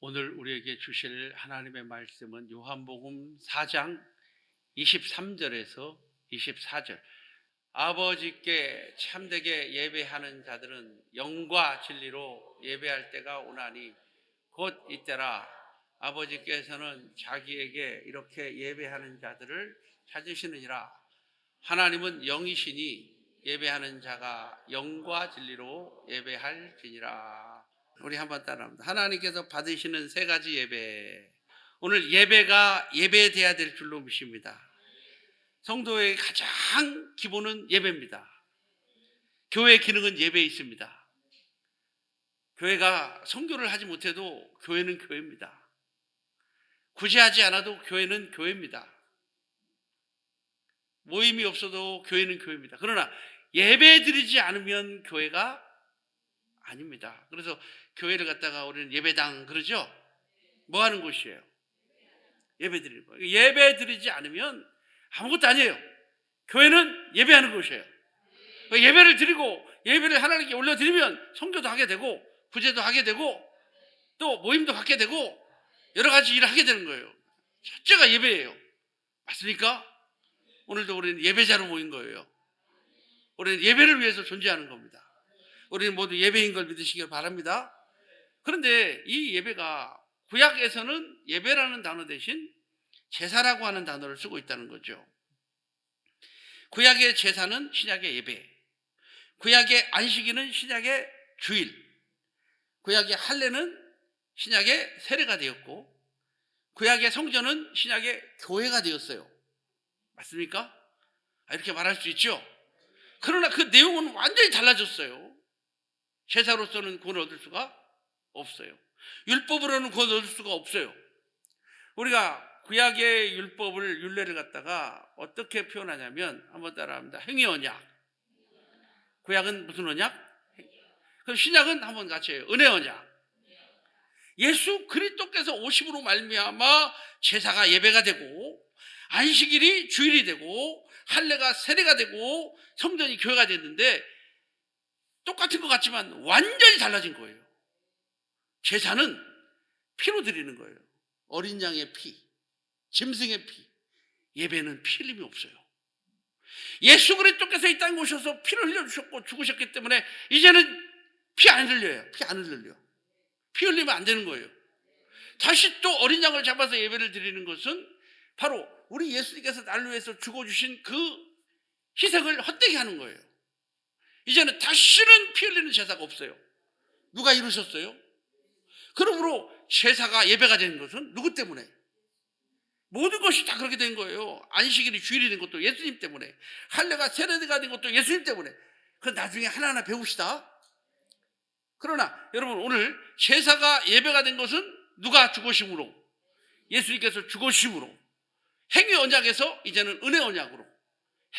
오늘 우리에게 주실 하나님의 말씀은 요한복음 4장 23절에서 24절. 아버지께 참되게 예배하는 자들은 영과 진리로 예배할 때가 오나니 곧 이때라 아버지께서는 자기에게 이렇게 예배하는 자들을 찾으시느니라. 하나님은 영이시니 예배하는 자가 영과 진리로 예배할지니라. 우리 한번 따라합니다. 하나님께서 받으시는 세 가지 예배. 오늘 예배가 예배돼야 될 줄로 믿습니다. 성도의 가장 기본은 예배입니다. 교회 기능은 예배에 있습니다. 교회가 성교를 하지 못해도 교회는 교회입니다. 굳이 하지 않아도 교회는 교회입니다. 모임이 없어도 교회는 교회입니다. 그러나 예배 드리지 않으면 교회가 아닙니다. 그래서 교회를 갔다가 우리는 예배당 그러죠? 뭐 하는 곳이에요? 예배 드리는 거예요. 예배 드리지 않으면 아무것도 아니에요. 교회는 예배하는 곳이에요. 예배를 드리고 예배를 하나님께 올려드리면 성교도 하게 되고 구제도 하게 되고 또 모임도 갖게 되고 여러 가지 일을 하게 되는 거예요. 첫째가 예배예요. 맞습니까? 오늘도 우리는 예배자로 모인 거예요. 우리는 예배를 위해서 존재하는 겁니다. 우리는 모두 예배인 걸 믿으시길 바랍니다. 그런데 이 예배가 구약에서는 예배라는 단어 대신 제사라고 하는 단어를 쓰고 있다는 거죠. 구약의 제사는 신약의 예배, 구약의 안식일은 신약의 주일, 구약의 할례는 신약의 세례가 되었고, 구약의 성전은 신약의 교회가 되었어요. 맞습니까? 아, 이렇게 말할 수 있죠. 그러나 그 내용은 완전히 달라졌어요. 제사로서는 구원 얻을 수가 없어요. 율법으로는 구원 얻을 수가 없어요. 우리가 구약의 율법을 율례를 갖다가 어떻게 표현하냐면 한번 따라합니다. 행위 언약. 구약은 무슨 언약? 그럼 신약은 한번 같이 해요. 은혜 언약. 예수 그리스도께서 오심으로 말미암아 제사가 예배가 되고 안식일이 주일이 되고 할례가 세례가 되고 성전이 교회가 됐는데 똑같은 것 같지만 완전히 달라진 거예요. 제사는 피로 드리는 거예요. 어린 양의 피, 짐승의 피. 예배는 피 흘림이 없어요. 예수 그리스도께서 이 땅에 오셔서 피를 흘려주셨고 죽으셨기 때문에 이제는 피 안 흘려요. 피 안 흘려. 피 흘리면 안 되는 거예요. 다시 또 어린 양을 잡아서 예배를 드리는 것은 바로 우리 예수님께서 나를 위해서 죽어주신 그 희생을 헛되게 하는 거예요. 이제는 다시는 피 흘리는 제사가 없어요. 누가 이루셨어요? 그러므로 제사가 예배가 된 것은 누구 때문에? 모든 것이 다 그렇게 된 거예요. 안식일이 주일이 된 것도 예수님 때문에. 할례가 세례가 된 것도 예수님 때문에. 그 나중에 하나하나 배웁시다. 그러나 여러분 오늘 제사가 예배가 된 것은 누가 죽으심으로? 예수님께서 죽으심으로. 행위 언약에서 이제는 은혜 언약으로.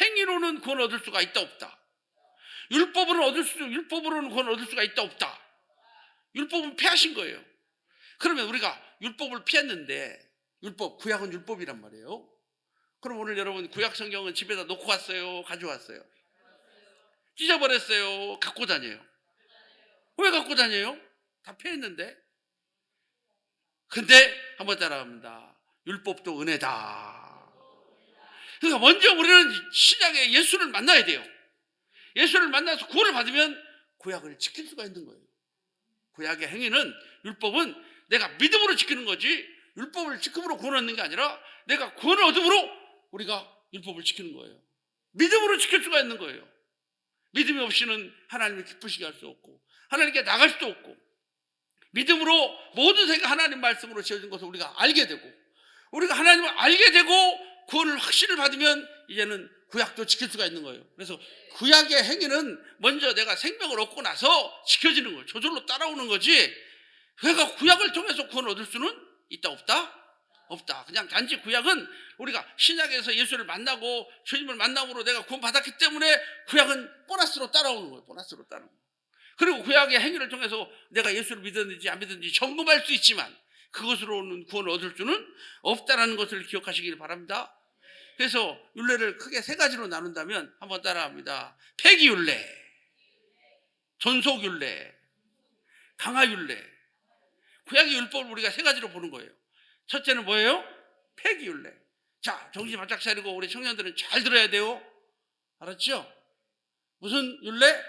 행위로는 구원 얻을 수가 있다 없다. 율법으로는 얻을 수, 율법으로는 구원 얻을 수가 있다 없다. 율법은 피하신 거예요. 그러면 우리가 율법을 피했는데 율법, 구약은 율법이란 말이에요. 그럼 오늘 여러분 구약 성경은 집에다 놓고 왔어요? 가져왔어요? 찢어버렸어요? 갖고 다녀요? 왜 갖고 다녀요? 다 피했는데. 근데 한번 따라합니다. 율법도 은혜다. 그러니까 먼저 우리는 신약의 예수를 만나야 돼요. 예수를 만나서 구원을 받으면 구약을 지킬 수가 있는 거예요. 구약의 행위는 율법은 내가 믿음으로 지키는 거지 율법을 지킴으로 구원 얻는 게 아니라 내가 구원을 얻음으로 우리가 율법을 지키는 거예요. 믿음으로 지킬 수가 있는 거예요. 믿음이 없이는 하나님을 기쁘시게 할 수 없고 하나님께 나갈 수도 없고 믿음으로 모든 세계가 하나님 말씀으로 지어진 것을 우리가 알게 되고 우리가 하나님을 알게 되고 구원을 확신을 받으면 이제는 구약도 지킬 수가 있는 거예요. 그래서 구약의 행위는 먼저 내가 생명을 얻고 나서 지켜지는 거예요. 저절로 따라오는 거지. 그러니까 구약을 통해서 구원을 얻을 수는 있다 없다? 없다. 그냥 단지 구약은 우리가 신약에서 예수를 만나고 주님을 만남으로 내가 구원 받았기 때문에 구약은 보너스로 따라오는 거예요. 보너스로 따라오는 거예요. 그리고 구약의 행위를 통해서 내가 예수를 믿었는지 안 믿었는지 점검할 수 있지만 그것으로는 구원을 얻을 수는 없다라는 것을 기억하시길 바랍니다. 그래서 율례를 크게 세 가지로 나눈다면 한번 따라합니다. 폐기율례, 전속율례, 강화율례. 구약의 율법을 우리가 세 가지로 보는 거예요. 첫째는 뭐예요? 폐기율례. 자, 정신 바짝 차리고 우리 청년들은 잘 들어야 돼요. 알았죠? 무슨 율례?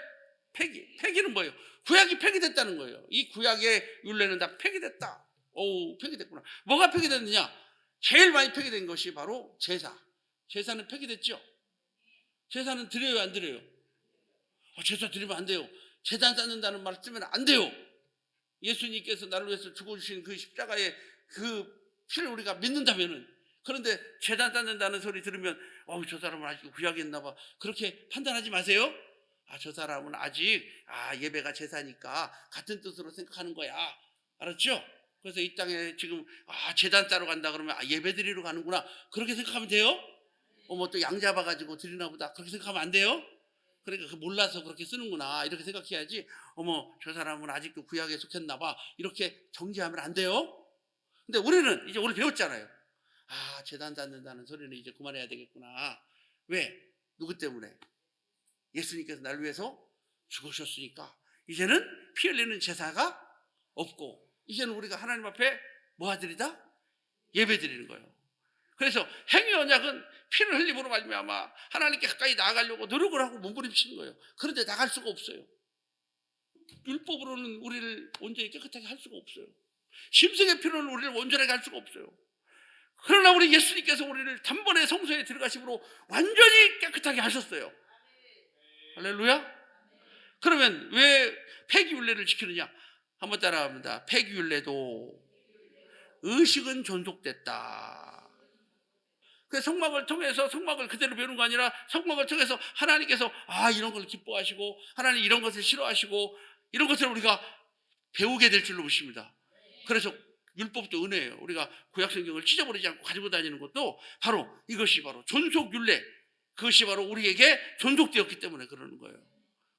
폐기. 폐기는 뭐예요? 구약이 폐기됐다는 거예요. 이 구약의 율례는 다 폐기됐다. 오, 폐기됐구나. 뭐가 폐기됐느냐? 제일 많이 폐기된 것이 바로 제사. 제사는 폐기됐죠? 제사는 드려요, 안 드려요? 어, 제사 드리면 안 돼요. 재단 쌓는다는 말을 쓰면 안 돼요. 예수님께서 나를 위해서 죽어주신 그 십자가의 그 피를 우리가 믿는다면은 그런데 재단 쌓는다는 소리 들으면 어우 저 사람은 아직 구약에 있나 봐 그렇게 판단하지 마세요 아 저 사람은 아직 아 예배가 제사니까 같은 뜻으로 생각하는 거야 알았죠? 그래서 이 땅에 지금 아 재단 따러 간다 그러면 아 예배 드리러 가는구나 그렇게 생각하면 돼요? 어머 또 양 잡아가지고 드리나 보다 그렇게 생각하면 안 돼요? 그러니까 그 몰라서 그렇게 쓰는구나 이렇게 생각해야지 어머 저 사람은 아직도 구약에 속했나 봐 이렇게 정지하면 안 돼요 근데 우리는 이제 오늘 배웠잖아요 아 재단 쌓는다는 소리는 이제 그만해야 되겠구나 왜? 누구 때문에? 예수님께서 날 위해서 죽으셨으니까 이제는 피 흘리는 제사가 없고 이제는 우리가 하나님 앞에 뭐 하드리다? 예배 드리는 거예요 그래서 행위 언약은 피를 흘림으로 말미암아 하나님께 가까이 나아가려고 노력을 하고 몸부림치는 거예요. 그런데 나갈 수가 없어요. 율법으로는 우리를 온전히 깨끗하게 할 수가 없어요. 심성의 피로는 우리를 온전하게 할 수가 없어요. 그러나 우리 예수님께서 우리를 단번에 성소에 들어가심으로 완전히 깨끗하게 하셨어요. 할렐루야. 그러면 왜 폐기율례를 지키느냐? 한번 따라합니다. 폐기율례도 의식은 존속됐다. 그 성막을 통해서 성막을 그대로 배우는 거 아니라 성막을 통해서 하나님께서 아 이런 걸 기뻐하시고 하나님 이런 것을 싫어하시고 이런 것을 우리가 배우게 될 줄로 보십니다. 그래서 율법도 은혜예요. 우리가 구약 성경을 찢어버리지 않고 가지고 다니는 것도 바로 이것이 바로 존속 율례 그것이 바로 우리에게 존속되었기 때문에 그러는 거예요.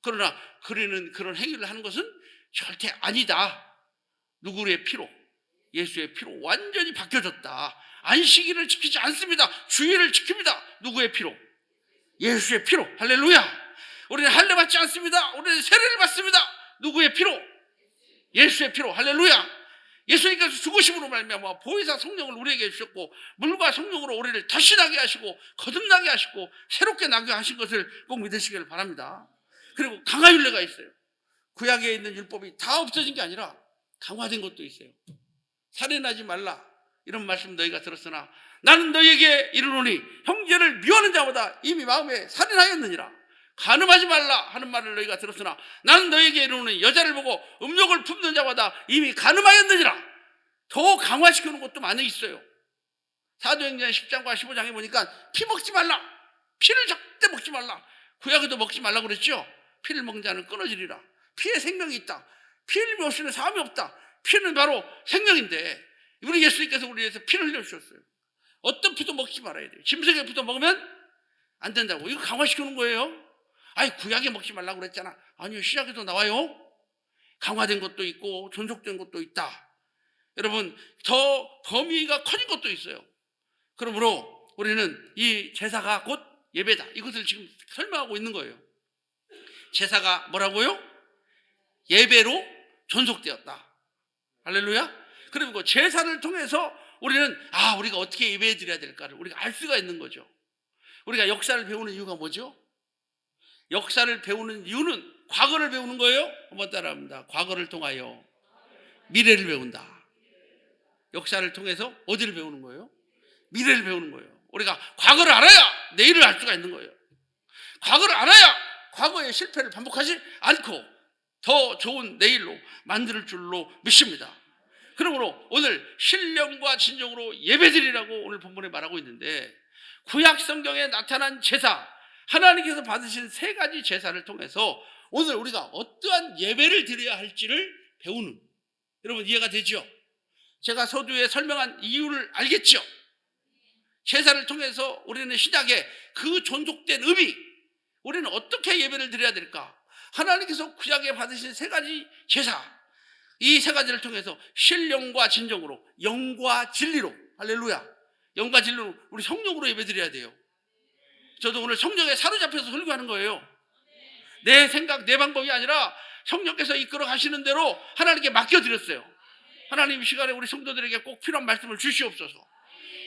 그러나 그리는 그런 행위를 하는 것은 절대 아니다. 누구의 피로 예수의 피로 완전히 바뀌어졌다. 안식일을 지키지 않습니다. 주의를 지킵니다. 누구의 피로? 예수의 피로. 할렐루야. 우리는 할례 받지 않습니다. 우리는 세례를 받습니다. 누구의 피로? 예수의 피로. 할렐루야. 예수님께서 죽으심으로 말미암아 보혜사 성령을 우리에게 주셨고 물과 성령으로 우리를 다시 나게 하시고 거듭나게 하시고 새롭게 나게 하신 것을 꼭 믿으시기를 바랍니다. 그리고 강화율례가 있어요. 구약에 있는 율법이 다 없어진 게 아니라 강화된 것도 있어요. 살인하지 말라. 이런 말씀 너희가 들었으나 나는 너희에게 이르노니 형제를 미워하는 자보다 이미 마음에 살인하였느니라. 간음하지 말라 하는 말을 너희가 들었으나 나는 너희에게 이르노니 여자를 보고 음욕을 품는 자보다 이미 간음하였느니라. 더 강화시키는 것도 많이 있어요. 사도행전 10장과 15장에 보니까 피 먹지 말라. 피를 절대 먹지 말라. 구약에도 먹지 말라 그랬죠? 피를 먹는 자는 끊어지리라. 피에 생명이 있다. 피 흘림이 없이는 사함이 없다 피는 바로 생명인데 우리 예수님께서 우리 위해서 피를 흘려주셨어요. 어떤 피도 먹지 말아야 돼요. 짐승의 피도 먹으면 안 된다고. 이거 강화시키는 거예요. 아니, 구약에 먹지 말라고 그랬잖아. 아니요, 시작에도 나와요. 강화된 것도 있고, 존속된 것도 있다. 여러분, 더 범위가 커진 것도 있어요. 그러므로 우리는 이 제사가 곧 예배다. 이것을 지금 설명하고 있는 거예요. 제사가 뭐라고요? 예배로 존속되었다. 할렐루야? 그리고 제사를 통해서 우리는 아 우리가 어떻게 예배해 드려야 될까를 우리가 알 수가 있는 거죠. 우리가 역사를 배우는 이유가 뭐죠? 역사를 배우는 이유는 과거를 배우는 거예요. 한번 따라합니다. 과거를 통하여 미래를 배운다. 역사를 통해서 어디를 배우는 거예요? 미래를 배우는 거예요. 우리가 과거를 알아야 내일을 알 수가 있는 거예요. 과거를 알아야 과거의 실패를 반복하지 않고 더 좋은 내일로 만들 줄로 믿습니다. 그러므로 오늘 신령과 진정으로 예배드리라고 오늘 본문에 말하고 있는데 구약 성경에 나타난 제사 하나님께서 받으신 세 가지 제사를 통해서 오늘 우리가 어떠한 예배를 드려야 할지를 배우는 여러분 이해가 되죠? 제가 서두에 설명한 이유를 알겠죠? 제사를 통해서 우리는 신약의 그 존속된 의미 우리는 어떻게 예배를 드려야 될까? 하나님께서 구약에 받으신 세 가지 제사 이 세 가지를 통해서 신령과 진정으로 영과 진리로 할렐루야 영과 진리로 우리 성령으로 예배드려야 돼요 저도 오늘 성령에 사로잡혀서 설교하는 거예요 내 생각 내 방법이 아니라 성령께서 이끌어 가시는 대로 하나님께 맡겨드렸어요 하나님 이 시간에 우리 성도들에게 꼭 필요한 말씀을 주시옵소서.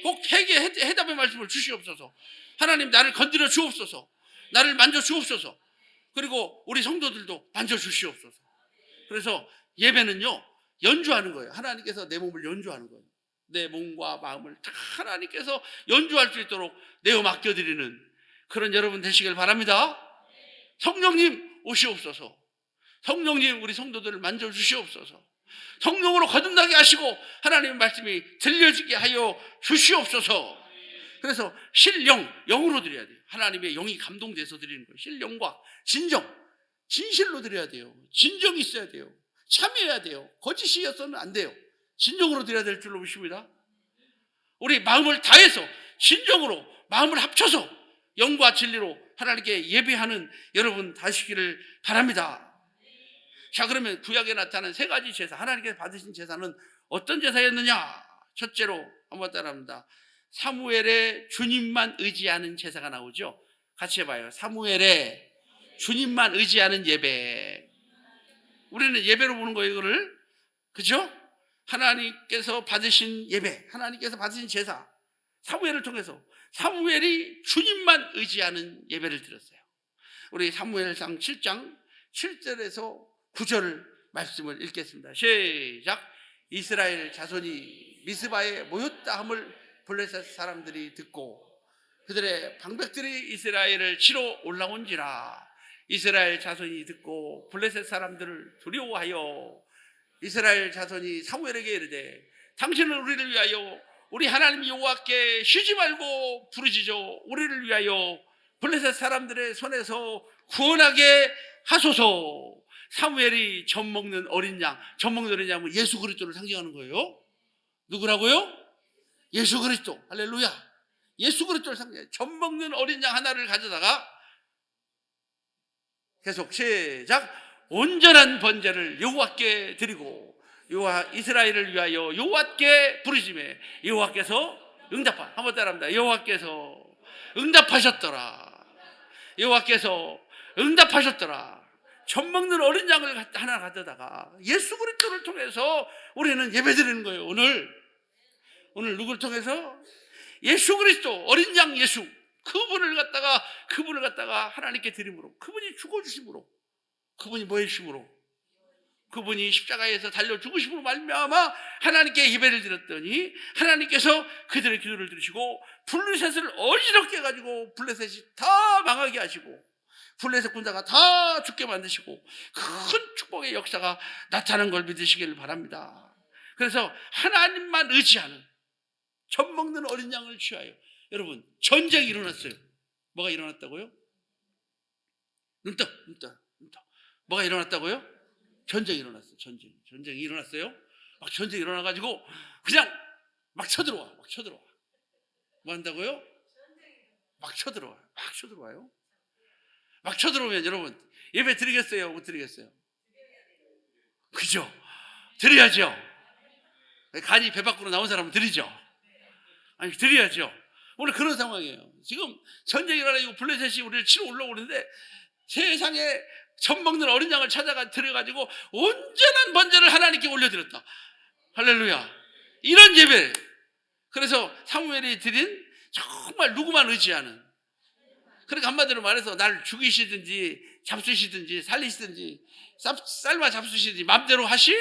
꼭 회개 해- 해답의 말씀을 주시옵소서. 하나님 나를 건드려 주옵소서. 나를 만져 주옵소서. 그리고 우리 성도들도 만져 주시옵소서. 그래서 예배는요 연주하는 거예요. 하나님께서 내 몸을 연주하는 거예요. 내 몸과 마음을 다 하나님께서 연주할 수 있도록 내어 맡겨드리는 그런 여러분 되시길 바랍니다. 성령님 오시옵소서. 성령님 우리 성도들을 만져 주시옵소서. 성령으로 거듭나게 하시고 하나님의 말씀이 들려지게 하여 주시옵소서. 그래서 실령, 영으로 드려야 돼요. 하나님의 영이 감동돼서 드리는 거예요. 실령과 진정, 진실로 드려야 돼요. 진정이 있어야 돼요. 참여해야 돼요. 거짓이어서는 안 돼요. 진정으로 드려야 될 줄로 믿습니다. 우리 마음을 다해서 진정으로 마음을 합쳐서 영과 진리로 하나님께 예배하는 여러분 다시기를 바랍니다. 자 그러면 구약에 나타난 세 가지 제사 하나님께서 받으신 제사는 어떤 제사였느냐? 첫째로 한번 따라합니다. 사무엘의 주님만 의지하는 제사가 나오죠. 같이 해봐요. 사무엘의 주님만 의지하는 예배. 우리는 예배로 보는 거예요, 이거를. 그죠? 하나님께서 받으신 예배, 하나님께서 받으신 제사, 사무엘을 통해서 사무엘이 주님만 의지하는 예배를 드렸어요. 우리 사무엘상 7장 7절에서 9절 말씀을 읽겠습니다. 시작. 이스라엘 자손이 미스바에 모였다 함을 블레셋 사람들이 듣고 그들의 방백들이 이스라엘을 치러 올라온지라 이스라엘 자손이 듣고 블레셋 사람들을 두려워하여 이스라엘 자손이 사무엘에게 이르되 당신은 우리를 위하여 우리 하나님 여호와께 쉬지 말고 부르짖어 우리를 위하여 블레셋 사람들의 손에서 구원하게 하소서. 사무엘이 젖 먹는 어린 양, 젖 먹는 어린 양은 예수 그리스도를 상징하는 거예요. 누구라고요? 예수 그리스도. 할렐루야. 예수 그리스도를 상징해. 젖 먹는 어린 양 하나를 가져다가 계속 시작. 온전한 번제를 여호와께 드리고 여호와 이스라엘을 위하여 여호와께 부르심에 여호와께서 응답하. 한번 따라합니다. 여호와께서 응답하셨더라. 여호와께서 응답하셨더라. 젖 먹는 어린 양을 하나 가져다가 예수 그리스도를 통해서 우리는 예배드리는 거예요. 오늘 오늘 누구를 통해서 예수 그리스도 어린 양 예수 그분을 갖다가 그분을 갖다가 하나님께 드림으로 그분이 죽어 주심으로 그분이 뭐 해주심으로 그분이 십자가에서 달려 죽으심으로 말미암아 하나님께 예배를 드렸더니 하나님께서 그들의 기도를 들으시고 블레셋을 어지럽게 해가지고 블레셋이 다 망하게 하시고 블레셋 군사가 다 죽게 만드시고 큰 축복의 역사가 나타난 걸 믿으시기를 바랍니다. 그래서 하나님만 의지하는 젖 먹는 어린 양을 취하여 여러분 전쟁이 일어났어요. 뭐가 일어났다고요? 눈떠 눈떠 눈떠 뭐가 일어났다고요? 전쟁이 일어났어요. 전쟁 전쟁이 일어났어요. 막 전쟁이 일어나가지고 그냥 막 쳐들어와 막 쳐들어와 뭐 한다고요? 막 쳐들어와 막 쳐들어와요. 막 쳐들어오면 여러분 예배 드리겠어요? 못 드리겠어요? 그죠? 드려야죠. 간이 배 밖으로 나온 사람은 드리죠. 아니 드려야죠. 오늘 그런 상황이에요. 지금 전쟁이 일어나고 블레셋이 우리를 치러 올라오는데 세상에 젖 먹는 어린 양을 찾아가 들여가지고 온전한 번제를 하나님께 올려드렸다. 할렐루야. 이런 예배. 그래서 사무엘이 드린 정말 누구만 의지하는. 그러니까 한마디로 말해서 날 죽이시든지 잡수시든지 살리시든지 쌉- 삶아 잡수시든지 맘대로 하시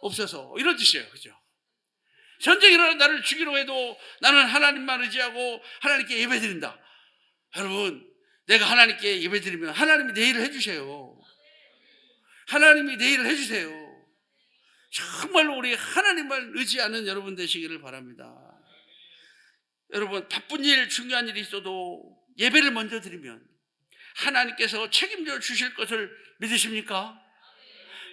없어서 이런 뜻이에요. 그죠? 전쟁이 일어나 나를 죽이려 해도 나는 하나님만 의지하고 하나님께 예배드린다. 여러분, 내가 하나님께 예배드리면 하나님이 내 일을 해주세요. 하나님이 내 일을 해주세요. 정말로 우리 하나님만 의지하는 여러분 되시기를 바랍니다. 여러분, 바쁜 일, 중요한 일이 있어도 예배를 먼저 드리면 하나님께서 책임져 주실 것을 믿으십니까?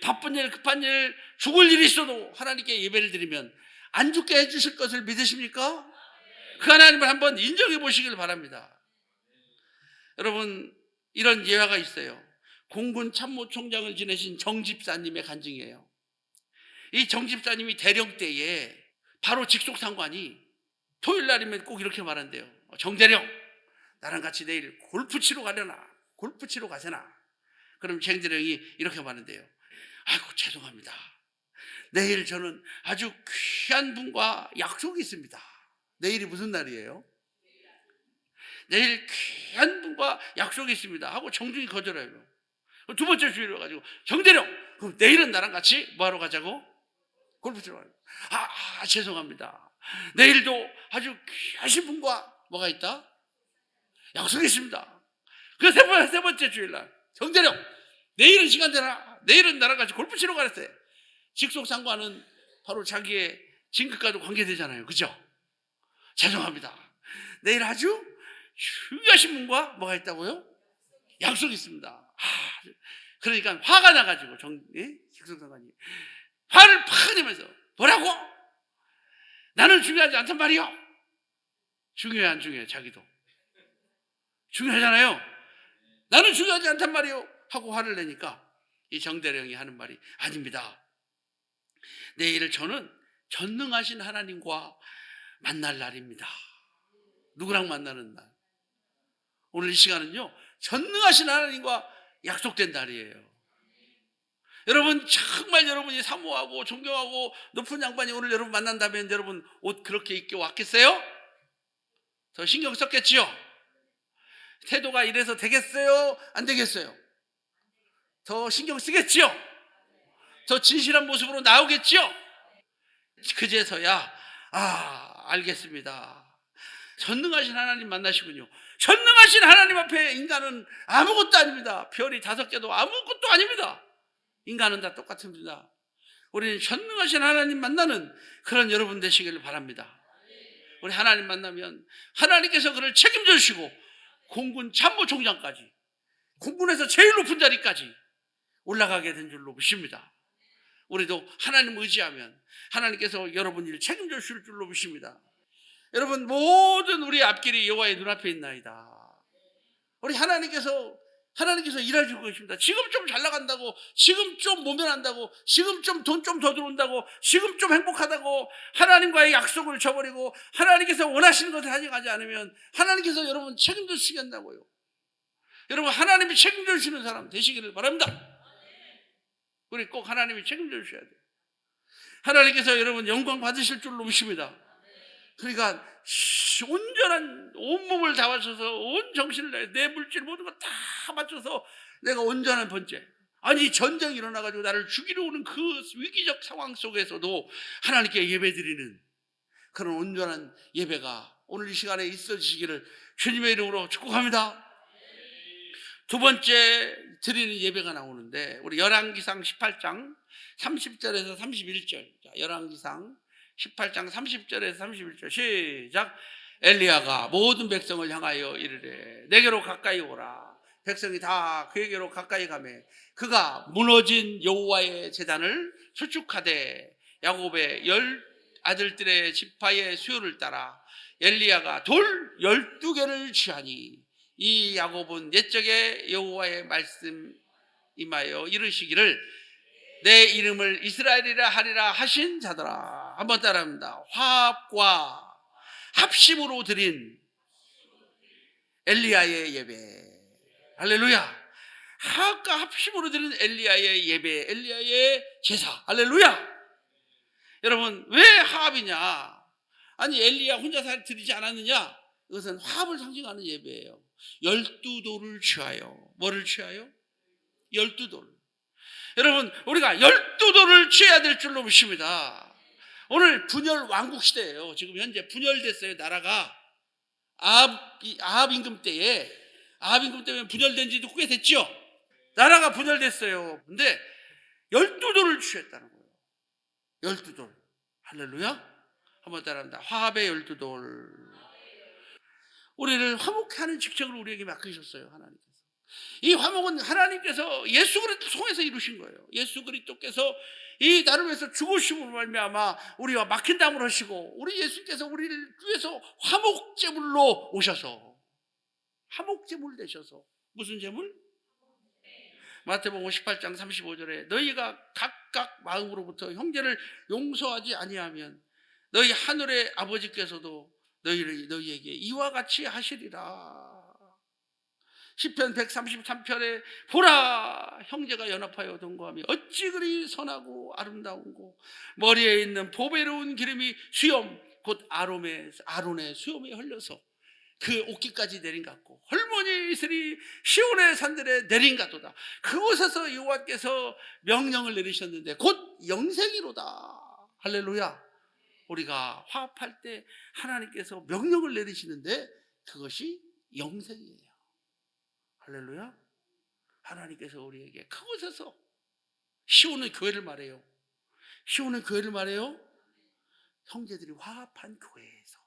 바쁜 일, 급한 일, 죽을 일이 있어도 하나님께 예배를 드리면 안 죽게 해주실 것을 믿으십니까? 그 하나님을 한번 인정해 보시길 바랍니다. 여러분, 이런 예화가 있어요. 공군 참모총장을 지내신 정집사님의 간증이에요. 이 정집사님이 대령 때에 바로 직속 상관이 토요일 날이면 꼭 이렇게 말한대요. 정대령, 나랑 같이 내일 골프 치러 가려나? 골프 치러 가세나? 그럼 정대령이 이렇게 말한대요. 아이고, 죄송합니다. 내일 저는 아주 귀한 분과 약속이 있습니다. 내일이 무슨 날이에요? 내일 귀한 분과 약속이 있습니다. 하고 정중히 거절해요. 두 번째 주일로 가지고 정대령 그럼 내일은 나랑 같이 뭐하러 가자고? 골프 치러 가요. 아, 아, 죄송합니다. 내일도 아주 귀하신 분과 뭐가 있다? 약속이 있습니다. 그 세 번째, 세 번째 주일날 정대령 내일은 시간 되나? 내일은 나랑 같이 골프 치러 가랬어요. 직속상과는 바로 자기의 진급과도 관계되잖아요. 그죠? 죄송합니다. 내일 아주 중요하신 분과 뭐가 있다고요? 약속이 있습니다. 아, 그러니까 화가 나가지고 정, 예? 직속 상관이 화를 팍 내면서 뭐라고? 나는 중요하지 않단 말이요. 중요해 안 중요해 자기도 중요하잖아요. 나는 중요하지 않단 말이요. 하고 화를 내니까 이 정대령이 하는 말이 아닙니다. 내일 저는 전능하신 하나님과 만날 날입니다. 누구랑 만나는 날? 오늘 이 시간은요, 전능하신 하나님과 약속된 날이에요. 여러분, 정말 여러분이 사모하고 존경하고 높은 양반이 오늘 여러분 만난다면 여러분 옷 그렇게 입게 왔겠어요? 더 신경 썼겠지요? 태도가 이래서 되겠어요? 안 되겠어요? 더 신경 쓰겠지요? 더 진실한 모습으로 나오겠지요? 그제서야, 아, 알겠습니다. 전능하신 하나님 만나시군요. 전능하신 하나님 앞에 인간은 아무것도 아닙니다. 별이 다섯 개도 아무것도 아닙니다. 인간은 다 똑같습니다. 우리는 전능하신 하나님 만나는 그런 여러분 되시기를 바랍니다. 우리 하나님 만나면 하나님께서 그를 책임져 주시고 공군 참모총장까지 공군에서 제일 높은 자리까지 올라가게 된 줄로 믿습니다. 우리도 하나님 의지하면 하나님께서 여러분 일 책임져 주실 줄로 믿습니다. 여러분 모든 우리 앞길이 여호와의 눈앞에 있나이다. 우리 하나님께서 하나님께서 일하실 것입니다. 지금 좀 잘 나간다고, 지금 좀 모면한다고, 지금 좀 돈 좀 더 들어온다고, 지금 좀 행복하다고 하나님과의 약속을 저버리고 하나님께서 원하시는 것을 하지 않으면 하나님께서 여러분 책임져 주시겠다고요. 여러분 하나님이 책임져 주시는 사람 되시기를 바랍니다. 우리 꼭 하나님이 책임져 주셔야 돼요. 하나님께서 여러분 영광 받으실 줄로 믿습니다. 그러니까 온전한 온몸을 다 맞춰서 온 정신을 다해 내 물질 모든 거다 맞춰서 내가 온전한 번째 아니 전쟁이 일어나가지고 나를 죽이러 오는 그 위기적 상황 속에서도 하나님께 예배드리는 그런 온전한 예배가 오늘 이 시간에 있어지기를 주님의 이름으로 축복합니다. 두 번째 드리는 예배가 나오는데 우리 열왕기상 18장 30절에서 31절. 열왕기상 18장 30절에서 31절. 시작. 엘리야가 모든 백성을 향하여 이르되 내게로 가까이 오라. 백성이 다 그에게로 가까이 가매 그가 무너진 여호와의 제단을 수축하되 야곱의 열 아들들의 지파의 수요를 따라 엘리야가 돌 열두 개를 취하니 이 야곱은 옛적에 여호와의 말씀 임하여 이르시기를 내 이름을 이스라엘이라 하리라 하신 자더라. 한번 따라합니다. 화합과 합심으로 드린 엘리야의 예배. 할렐루야. 화합과 합심으로 드린 엘리야의 예배, 엘리야의 제사. 할렐루야. 여러분, 왜 화합이냐? 아니, 엘리야 혼자 살 드리지 않았느냐? 이것은 화합을 상징하는 예배예요. 열두 돌을 취하여. 뭐를 취하여? 열두 돌. 여러분, 우리가 열두 돌을 취해야 될 줄로 믿습니다. 오늘 분열 왕국 시대예요. 지금 현재 분열됐어요, 나라가. 아합, 아합 임금 때에, 아합 임금 때문에 분열된 지도 꽤 됐죠? 나라가 분열됐어요. 근데 열두 돌을 취했다는 거예요. 열두 돌. 할렐루야? 한번 따라합니다. 화합의 열두 돌. 우리를 화목하는 직책을 우리에게 맡기셨어요, 하나님께서. 이 화목은 하나님께서 예수 그리스도 통해서 이루신 거예요. 예수 그리스도께서 이 나를 위해서 죽으심으로 말미암아 우리와 막힌 담을 하시고 우리 예수께서 우리를 위해서 화목 제물로 오셔서 화목 제물 되셔서 무슨 제물? 마태복음 18장 35절에 너희가 각각 마음으로부터 형제를 용서하지 아니하면 너희 하늘의 아버지께서도 너희를 너희에게 이와 같이 하시리라. 시편 133편에 보라 형제가 연합하여 동거하며 어찌 그리 선하고 아름다운고 머리에 있는 보배로운 기름이 수염 곧 아론의 아론의 수염에 흘려서 그 옷깃까지 내린 것 같고 헐머니 이슬이 시온의 산들에 내린 같도다. 그곳에서 여호와께서 명령을 내리셨는데 곧 영생이로다. 할렐루야 우리가 화합할 때 하나님께서 명령을 내리시는데 그것이 영생이에요 할렐루야 하나님께서 우리에게 그곳에서 시온의 교회를 말해요 시온의 교회를 말해요 형제들이 화합한 교회에서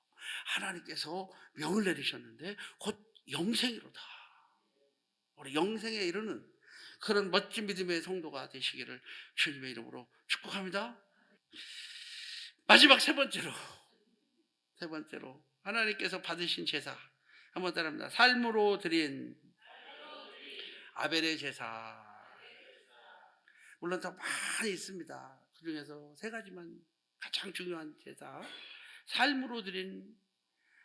하나님께서 명을 내리셨는데 곧 영생이로다. 우리 영생에 이르는 그런 멋진 믿음의 성도가 되시기를 주님의 이름으로 축복합니다. 마지막 세 번째로 세 번째로 하나님께서 받으신 제사 한번 따라합니다. 삶으로 드린 아벨의 제사. 물론 더 많이 있습니다. 그 중에서 세 가지만 가장 중요한 제사. 삶으로 드린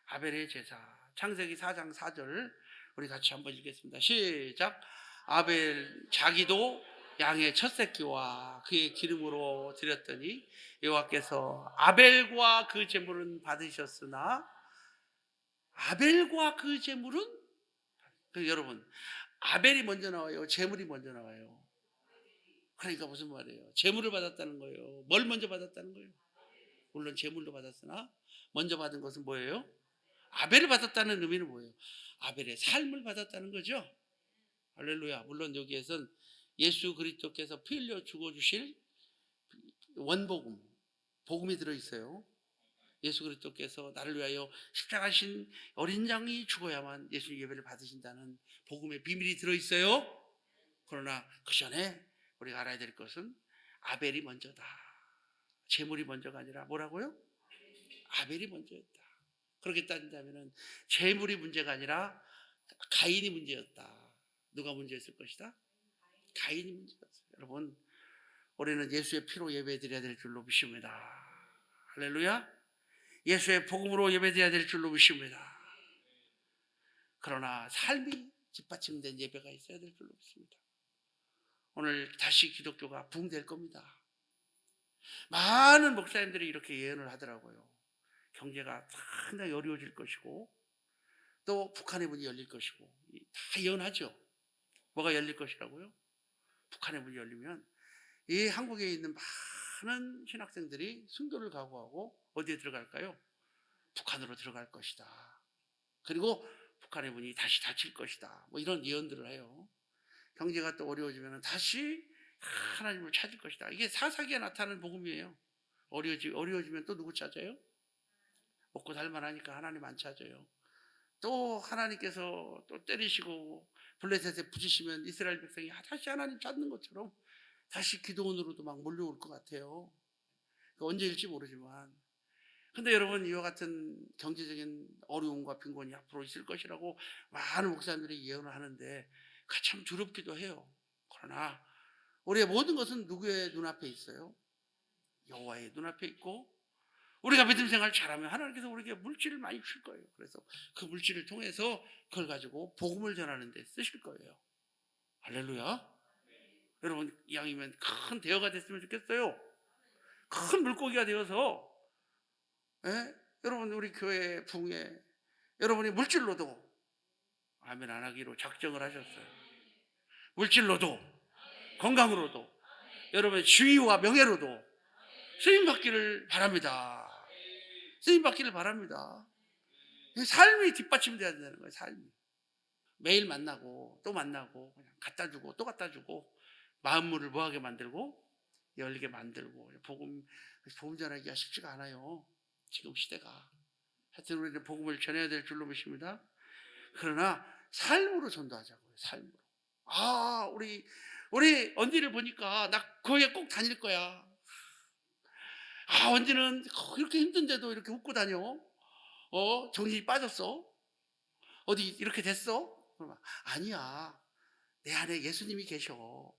아벨의 제사. 창세기 4장 4절 우리 같이 한번 읽겠습니다. 시작. 아벨 자기도 양의 첫 새끼와 그의 기름으로 드렸더니 여호와께서 아벨과 그 제물은 받으셨으나 아벨과 그 제물은 그 여러분 아벨이 먼저 나와요. 제물이 먼저 나와요. 그러니까 무슨 말이에요? 제물을 받았다는 거예요. 뭘 먼저 받았다는 거예요? 물론 제물도 받았으나 먼저 받은 것은 뭐예요? 아벨을 받았다는 의미는 뭐예요? 아벨의 삶을 받았다는 거죠. 할렐루야. 물론 여기에선 예수 그리스도께서 피 흘려 죽어 주실 원복음, 복음이 들어 있어요. 예수 그리스도께서 나를 위하여 십자가신 어린 양이 죽어야만 예수 예배를 받으신다는 복음의 비밀이 들어 있어요. 그러나 그 전에 우리가 알아야 될 것은 아벨이 먼저다. 제물이 먼저가 아니라 뭐라고요? 아벨이 먼저였다. 그렇게 따진다면 재물이 문제가 아니라 가인이 문제였다. 누가 문제였을 것이다? 가인이 문제였어요. 여러분, 우리는 예수의 피로 예배드려야 될 줄로 믿습니다. 할렐루야. 예수의 복음으로 예배드려야 될 줄로 믿습니다. 그러나 삶이 뒷받침된 예배가 있어야 될 줄로 믿습니다. 오늘 다시 기독교가 붕될 겁니다. 많은 목사님들이 이렇게 예언을 하더라고요. 경제가 상당히 어려워질 것이고 또 북한의 문이 열릴 것이고 다 예언하죠. 뭐가 열릴 것이라고요? 북한의 문이 열리면 이 한국에 있는 많은 신학생들이 순교를 각오하고 어디에 들어갈까요? 북한으로 들어갈 것이다. 그리고 북한의 문이 다시 닫힐 것이다. 뭐 이런 예언들을 해요. 경제가 또 어려워지면 다시 하나님을 찾을 것이다. 이게 사사기에 나타나는 복음이에요. 어려워지, 어려워지면 또 누구 찾아요? 먹고 살만하니까 하나님 안 찾아요. 또 하나님께서 또 때리시고 블레셋에 부지시면 이스라엘 백성이 다시 하나님 찾는 것처럼 다시 기도원으로도 막 몰려올 것 같아요. 언제일지 모르지만. 근데 여러분 이와 같은 경제적인 어려움과 빈곤이 앞으로 있을 것이라고 많은 목사님들이 예언을 하는데 참 두렵기도 해요. 그러나 우리의 모든 것은 누구의 눈앞에 있어요? 여호와의 눈앞에 있고 우리가 믿음 생활 잘하면 하나님께서 우리에게 물질을 많이 줄 거예요. 그래서 그 물질을 통해서 그걸 가지고 복음을 전하는 데 쓰실 거예요. 할렐루야. 여러분 이왕이면 큰 대어가 됐으면 좋겠어요. 큰 물고기가 되어서 예? 여러분 우리 교회 부흥에 여러분이 물질로도 아멘 안 하기로 작정을 하셨어요. 물질로도 건강으로도 여러분의 지위와 명예로도 쓰임 받기를 바랍니다. 쓰임 받기를 바랍니다. 삶이 뒷받침돼야 된다는 거예요. 삶이 매일 만나고 또 만나고 그냥 갖다 주고 또 갖다 주고 마음물을 뭐하게 만들고 열리게 만들고 복음 복음 전하기가 쉽지가 않아요. 지금 시대가 하여튼 우리는 복음을 전해야 될 줄로 믿습니다. 그러나 삶으로 전도하자고요. 삶으로. 아 우리 우리 언니를 보니까 나 거기에 꼭 다닐 거야. 아 언니는 이렇게 힘든데도 이렇게 웃고 다녀. 어 정신이 빠졌어. 어디 이렇게 됐어? 그러면 아니야. 내 안에 예수님이 계셔.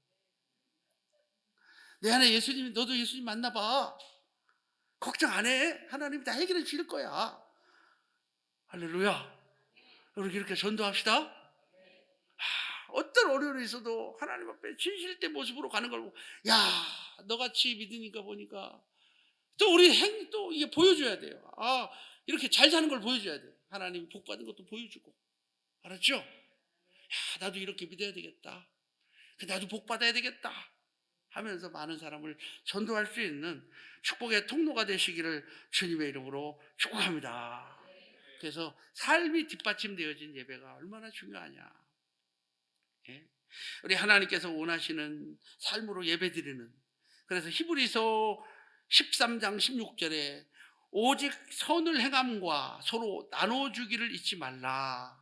내 안에 예수님이 너도 예수님 만나봐. 걱정 안 해. 하나님 다 해결해 줄 거야. 할렐루야. 우리 이렇게 전도합시다. 어떤 어려움이 있어도 하나님 앞에 진실된 모습으로 가는 걸 보고 야 너같이 믿으니까 보니까 또 우리 행 또 이게 보여줘야 돼요. 아 이렇게 잘 사는 걸 보여줘야 돼요. 하나님 복 받은 것도 보여주고 알았죠? 야 나도 이렇게 믿어야 되겠다. 나도 복 받아야 되겠다. 하면서 많은 사람을 전도할 수 있는 축복의 통로가 되시기를 주님의 이름으로 축복합니다. 그래서 삶이 뒷받침되어진 예배가 얼마나 중요하냐. 예? 우리 하나님께서 원하시는 삶으로 예배 드리는 그래서 히브리서 13장 16절에 오직 선을 행함과 서로 나눠주기를 잊지 말라.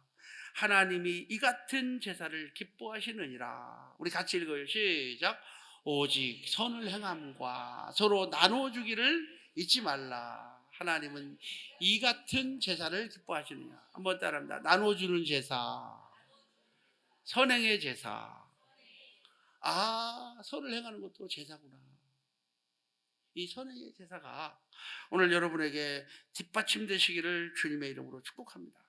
하나님이 이 같은 제사를 기뻐하시느니라. 우리 같이 읽어요. 시작. 오직 선을 행함과 서로 나눠주기를 잊지 말라. 하나님은 이 같은 제사를 기뻐하시느냐. 한번 따라합니다. 나눠주는 제사. 선행의 제사. 아, 선을 행하는 것도 제사구나. 이 선행의 제사가 오늘 여러분에게 뒷받침 되시기를 주님의 이름으로 축복합니다.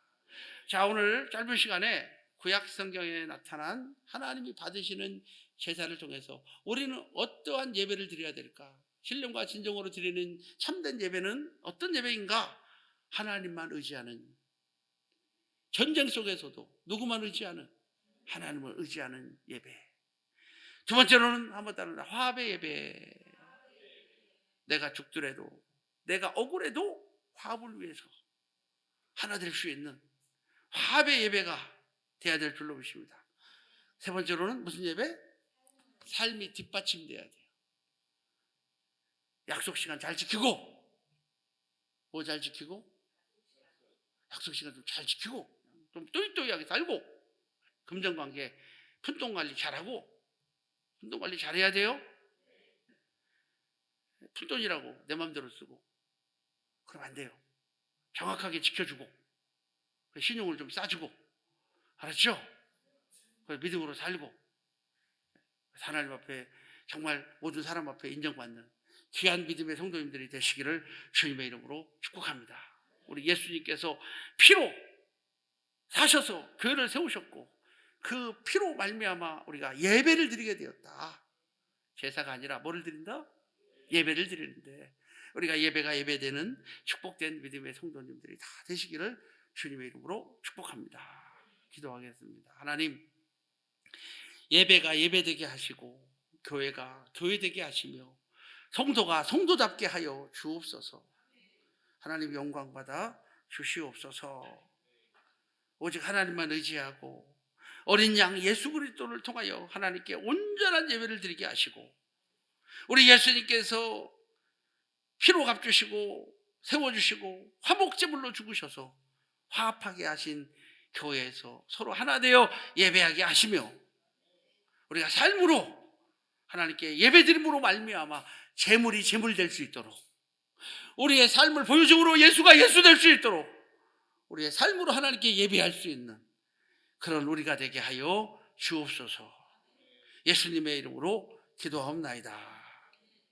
자, 오늘 짧은 시간에 구약 성경에 나타난 하나님이 받으시는 제사를 통해서 우리는 어떠한 예배를 드려야 될까? 신령과 진정으로 드리는 참된 예배는 어떤 예배인가? 하나님만 의지하는 전쟁 속에서도 누구만 의지하는 하나님을 의지하는 예배. 두 번째로는 한번 따르다 화합의 예배. 내가 죽더라도 내가 억울해도 화합을 위해서 하나 될 수 있는 화합의 예배가 돼야 될 줄로 보십니다. 세 번째로는 무슨 예배? 삶이 뒷받침돼야 돼요. 약속 시간 잘 지키고 뭐 잘 지키고 약속 시간 좀 잘 지키고 좀 또이또이하게 살고 금전 관계 푼돈 관리 잘하고 푼돈 관리 잘해야 돼요. 푼돈이라고 내 마음대로 쓰고 그러면 안 돼요. 정확하게 지켜주고 신용을 좀 싸주고 알았죠? 그래서 믿음으로 살고 하나님 앞에 정말 모든 사람 앞에 인정받는 귀한 믿음의 성도님들이 되시기를 주님의 이름으로 축복합니다. 우리 예수님께서 피로 사셔서 교회를 세우셨고 그 피로 말미암아 우리가 예배를 드리게 되었다. 제사가 아니라 뭐를 드린다? 예배를 드리는데 우리가 예배가 예배되는 축복된 믿음의 성도님들이 다 되시기를 주님의 이름으로 축복합니다. 기도하겠습니다. 하나님, 예배가 예배되게 하시고, 교회가 교회되게 하시며, 성도가 성도답게 하여 주옵소서. 하나님 영광 받아 주시옵소서. 오직 하나님만 의지하고, 어린 양 예수 그리스도를 통하여 하나님께 온전한 예배를 드리게 하시고, 우리 예수님께서 피로 갚주시고, 세워주시고, 화목제물로 죽으셔서, 화합하게 하신 교회에서 서로 하나 되어 예배하게 하시며 우리가 삶으로 하나님께 예배드림으로 말미암아 재물이 재물 될 수 있도록 우리의 삶을 보여줌으로 예수가 예수 될 수 있도록 우리의 삶으로 하나님께 예배할 수 있는 그런 우리가 되게 하여 주옵소서 예수님의 이름으로 기도하옵나이다.